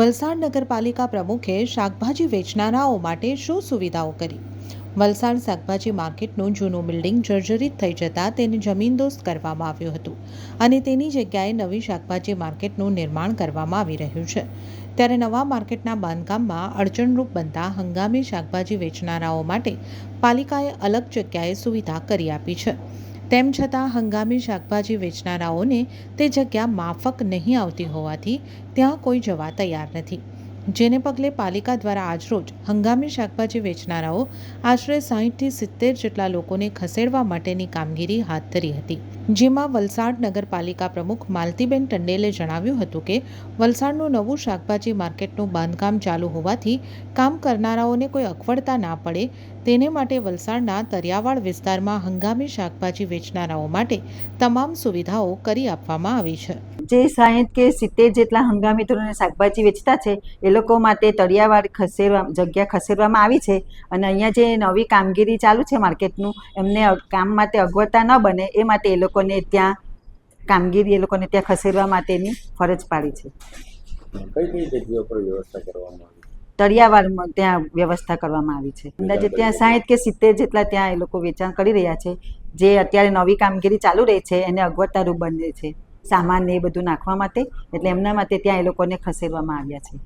વલસાડ નગરપાલિકા પ્રમુખે શાકભાજી વેચનારાઓ માટે શું સુવિધાઓ કરી? વલસાડ શાકભાજી માર્કેટનું જૂનું બિલ્ડિંગ જર્જરિત થઈ જતાં તેને જમીનદોસ્ત કરવામાં આવ્યું હતું અને તેની જગ્યાએ નવી શાકભાજી માર્કેટનું નિર્માણ કરવામાં આવી રહ્યું છે. ત્યારે નવા માર્કેટના બાંધકામમાં અડચણરૂપ બનતા હંગામી શાકભાજી વેચનારાઓ માટે પાલિકાએ અલગ જગ્યાએ સુવિધા કરી આપી છે. તેમ છતાં હંગામી શાકભાજી વેચનારાઓને તે જગ્યા માફક નહીં આવતી હોવાથી ત્યાં કોઈ જવા તૈયાર નથી. જેને પગલે પાલિકા દ્વારા આજરોજ હંગામી શાકભાજી વેચનારાઓ આશરે સાહીઠથી સિત્તેર જેટલા લોકોને ખસેડવા માટેની કામગીરી હાથ ધરી હતી. જેમાં વલસાડ નગરપાલિકા પ્રમુખ માલતીબેન ટંડેલે જણાવ્યું હતું કે, વલસાડનું નવું શાકભાજી માર્કેટનું બાંધકામ ચાલુ હોવાથી કામ કરનારાઓને કોઈ અગવડતા ના પડે. તેને માટે વલસાડના તરિયાવાડ વિસ્તારમાં હંગામી શાકભાજી વેચનારાઓ માટે તમામ સુવિધાઓ કરી આપવામાં આવી છે. જે સાહીઠ કે સિત્તેર જેટલા હંગામી ધોરણે શાકભાજી વેચતા છે એ લોકો માટે તળિયાવાડ ખસેડવા જગ્યા ખસેડવામાં આવી છે અને અહીંયા જે નવી કામગીરી ચાલુ છે માર્કેટનું એમને કામ માટે અગવડતા ન બને એ માટે એ લોકોને ત્યાં કામગીરી એ લોકોને ત્યાં ખસેડવા માટેની ફરજ પાડી છે. કઈ કઈ જગ્યાઓ પર વ્યવસ્થા કરવામાં આવી? તળિયાવાડમાં ત્યાં વ્યવસ્થા કરવામાં આવી છે. અંદાજે ત્યાં સાહીઠ કે સિત્તેર જેટલા ત્યાં એ લોકો વેચાણ કરી રહ્યા છે. જે અત્યારે નવી કામગીરી ચાલુ રહી છે એને અગવડતારૂપ બને છે. સામાન ને એ બધું નાખવા માટે. એટલે એમના માટે ત્યાં એ લોકોને ખસેડવામાં આવ્યા છે.